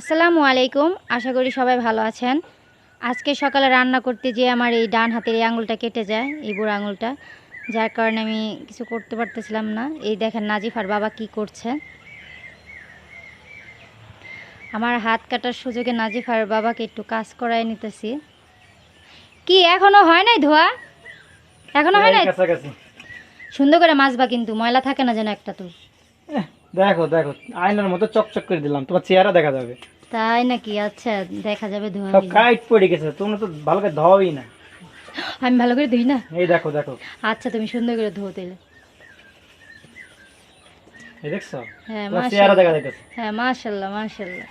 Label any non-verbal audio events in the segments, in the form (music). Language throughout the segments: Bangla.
আসসালামু আলাইকুম। আশা করি সবাই ভালো আছেন। আজকে সকালে রান্না করতে যেয়ে আমার এই ডান হাতের এই আঙুলটা কেটে যায় এই বুড়ো আঙুলটা। যার কারণে আমি কিছু করতে পারতেছিলাম না। এই দেখেন নাজিফার বাবা কি করছে। আমার হাত কাটার সুযোগে নাজিফার বাবাকে একটু কাজ করায় নিতেছি। কি এখনও হয় নাই ধোয়া? এখনও হয় নাই? সুন্দর করে মাছবা কিন্তু ময়লা থাকে না যেন একটা তো। দেখো দেখো আয়নার মতো চকচক করে দিলাম তোমার চেহারা দেখা যাবে। তাই নাকি? আচ্ছা দেখা যাবে ধোয়া সব। কাইট পড়ে গেছে তোমরা তো ভালো করে ধোয়াই না। আমি ভালো করে ধুই না? এই দেখো দেখো। আচ্ছা তুমি সুন্দর করে ধুও তাইলে। এই দেখছ? হ্যাঁ চেহারা দেখা যাইতেছে। হ্যাঁ মাশাল্লাহ মাশাল্লাহ।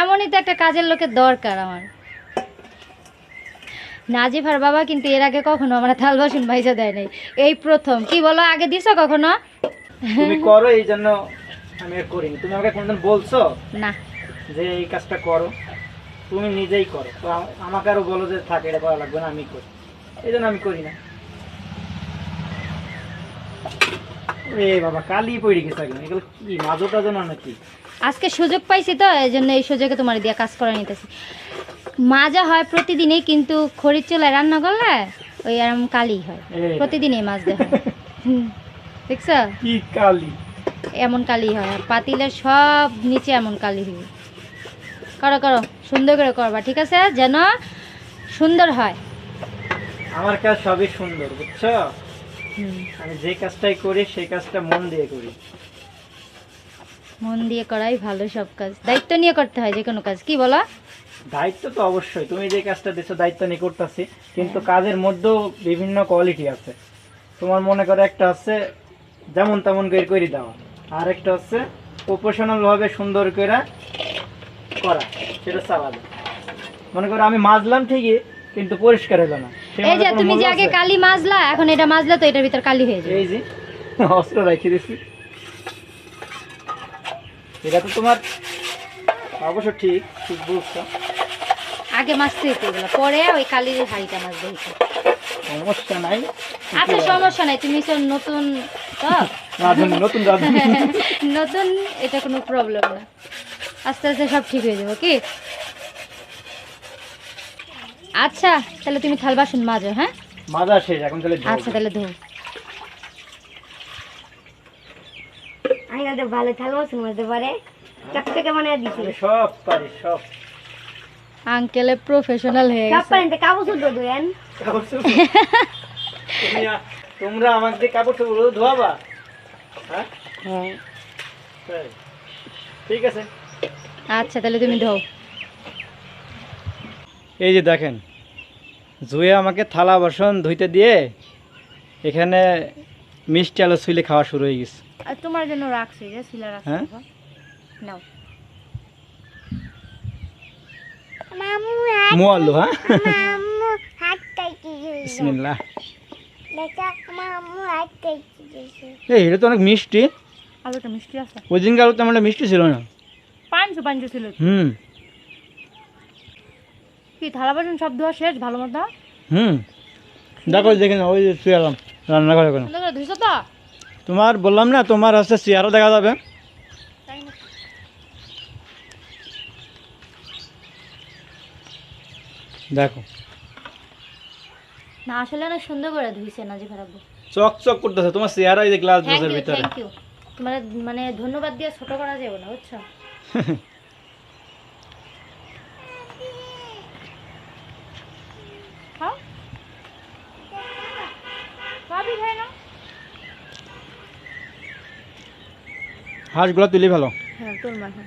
এমনই তো একটা কাজের লোকের দরকার আমার। নাজিফার বাবা কিন্তু এর আগে কখনো আমার থাল বাসন ভাইজা দেয় নাই। এই প্রথম। কি বলো আগে দিছো কখনো? তুমি করো এই জন্য আমি আর করিনি। তুমি আমাকে কোনদিন বলছো না। যে এই কাজটা করো? তুমি নিজেই করো। তো আমাকে আরও বলো যে থাক এটা করা লাগবে না আমি করি। এই জন্য আমি করি না। এ বাবা কালি পড়ে গেছে একদম এগুলো কি টাজো না নাকি? আজকে সুযোগ পাইছি তো এই জন্য এই সুযোগে তোমার দিয়ে কাজ করে নিতেছি। মাজা হয় প্রতিদিনই কিন্তু খড়ির চুলায় রান্না করলে ওই এরম কালি হয়। প্রতিদিনই মাছ দেওয়া হয়। হুম। (laughs) দেখছ? কি কালি? এমন কালি হয় পাতিলের সব নিচে এমন কালি হবে করো করো সুন্দর করে করবা ঠিক আছে? যেন সুন্দর হয়। আমার কাজ সবই সুন্দর বুঝছ? আমি যে কাজটাই করি সেই কাজটা মন দিয়ে করি। মন দিয়ে করাই ভালো সব কাজ। দায়িত্ব নিয়ে করতে হয় যে কোনো কাজ কি বলো? দায়িত্ব তো অবশ্যই তুমি যে কাজটা দিছো দায়িত্ব নিয়ে করতেছি। কিন্তু কাজের মধ্যেও বিভিন্ন কোয়ালিটি আছে। তোমার মনে করো একটা আছে যেমন তেমন করে করে দেওয়া আর একটা হচ্ছে প্রফেশনাল ভাবে সুন্দর করে করা সেটা আলাদা মনে করো আমি মাজলাম ঠিকই কিন্তু পরিষ্কার হলো না। এই যে তুমি যে আগে কালি মাজলা এখন এটা মাজলা তো এটার ভিতর কালি হয়ে যাবে এই যে অস্ত্র রেখে দিচ্ছি এটা তো তোমার অবশ্য ঠিক ঠিক বুঝছ। আগে হইতো এগুলো পরে ওই কালির হাড়িটা মাজতে হইতো। সমস্যা নাই। আচ্ছা সমস্যা নাই তুমি তো নতুন নতুন (laughs) নতুন এটা কোনো প্রবলেম না। আস্তে আস্তে সব ঠিক হয়ে যাবে কি আচ্ছা তাহলে তুমি থাল বাসন মাজো হ্যাঁ? মাজা শেষ এখন তাহলে আচ্ছা তাহলে ধো ওদের ভালো থাল বাসন মাজতে পারে। চকচকে মনে দিছি। সব পারি সব। আঙ্কেলে প্রফেশনাল হয়ে সব গেছে। পারেন তো কাবু শুদ্ধ ধুয়েন। কাপড় চোপড়। (laughs) তুমি তোমরা আমাকে দিয়ে কাপড় চোপড় ধোয়াবা? হ্যাঁ? হ্যাঁ। ঠিক আছে। আচ্ছা তাহলে তুমি ধো এই যে দেখেন জুয়ে আমাকে থালা বাসন ধুইতে দিয়ে এখানে মিষ্টি আলু ছুইলে খাওয়া শুরু হয়ে গেছে। আর তোমার জন্য রাখছি যে সিলা রাখছি। হ্যাঁ? নাও। মামু মো আলু হ্যাঁ? মামু হাতটা কি বিসমিল্লাহ। এই এটা তো অনেক মিষ্টি। আলুটা মিষ্টি আছে। ওই দিনকে আলু তেমন একটা মিষ্টি ছিল না। পাঁচশো পাঁচশো ছিল। হুম। কি থালা বাসন সব ধোয়া শেষ? ভালো মতো? হুম। দেখো দেখে না ওই যে শুয়ে এলাম রান্নাঘরে কোনো ধুইছো তো? তোমার বললাম না তোমার হচ্ছে চেয়ারও দেখা যাবে। দেখো। না আসলে অনেক সুন্দর করে ধুইছে না যে খারাপ চক চক করতেছে তোমার চেয়ারা এই যে গ্লাস থ্যাংক ভিতরে। থ্যাংক ইউ তোমার মানে ধন্যবাদ দিয়ে ছোট করা যাবে না বুঝছ? (laughs) না? হাঁসগুলো তুলি ভালো। হ্যাঁ তোর মাথা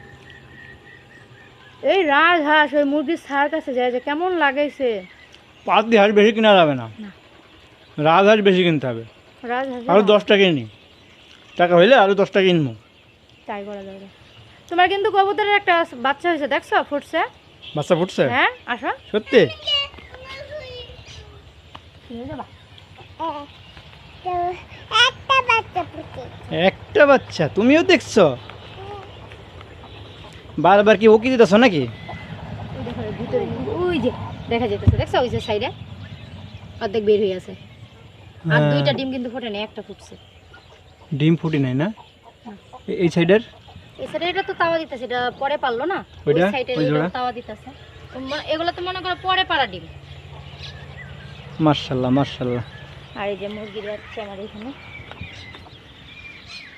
এই রাজ হাঁস ওই মুরগির সার কাছে যায় যে কেমন লাগাইছে। পাঁচ দিয়ে হাঁস বেশি কিনা যাবে না। না। রাজ হাঁস বেশি কিনতে হবে। আরও দশ টাকা কিনি। টাকা হইলে আরও দশ টাকা কিনবো। তাই করা যাবে তোমার কিন্তু কবুতরের একটা বাচ্চা হয়েছে দেখছ? ফুটছে। বাচ্চা ফুটছে? হ্যাঁ আসো। সত্যি? একটা বাচ্চা পুঁতে একটা বাচ্চা? তুমিও দেখছ? বারবার কি ওকি দিতেছ নাকি? ওই যে দেখা যেতেছে দেখছ ওই যে সাইডে? অর্ধেক বের হয়ে আছে। আর হ্যাঁ। দুইটা ডিম কিন্তু ফোটে না একটা ফুটছে। ডিম ফুটি নাই না? এই সাইডের? এই সাইডে এটা তো তাওয়া দিতেছে এটা পরে পারল না? ওই? সাইডে? তাওয়া দিতেছে। এগুলো তো মনে করো পরে পারা ডিম। মার্শাল্লাহ মার্শাল্লাহ আর এই যে মুরগির বাচ্চা আমার এখানে।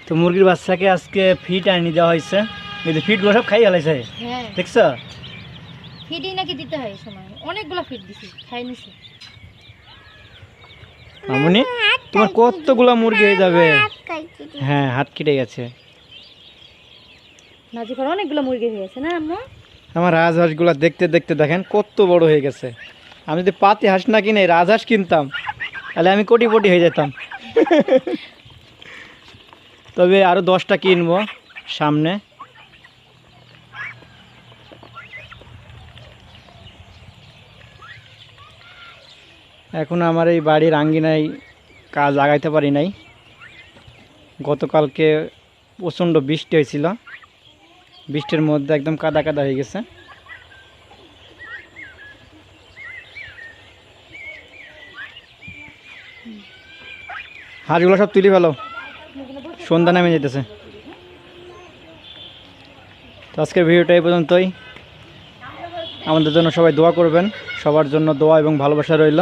তো মুরগির বাচ্চাকে আজকে ফিট আনি দেওয়া হয়েছে। এই যে ফিটগুলো সব খাই গেলাইছে হ্যাঁ। দেখছ? ফিডই নাকি দিতে হয় সময়? অনেকগুলো ফিড দিছি খাই নিছি। মামুনি তোমার কতগুলো মুরগি হয়ে যাবে? হ্যাঁ হাত কেটে গেছে। নাজিফার অনেকগুলো মুরগি হয়ে গেছে না আম্মা? আমার রাজহাঁসগুলো দেখতে দেখতে দেখেন কত বড় হয়ে গেছে। আমি যদি পাতি হাঁস না কিনে রাজহাঁস কিনতাম তাহলে আমি কোটিপটি হয়ে যেতাম। (laughs) তবে আরও দশটা কিনবো সামনে। এখন আমার এই বাড়ির আঙ্গিনায় কাজ আগাইতে পারি নাই। গতকালকে প্রচণ্ড বৃষ্টি হয়েছিল। বৃষ্টির মধ্যে একদম কাদা কাদা হয়ে গেছে। হাঁসগুলো সব তুলি ফেলো। সন্ধ্যা নামে যেতেছে। তো আজকের ভিডিওটা এই পর্যন্তই। আমাদের জন্য সবাই দোয়া করবেন। সবার জন্য দোয়া এবং ভালোবাসা রইল।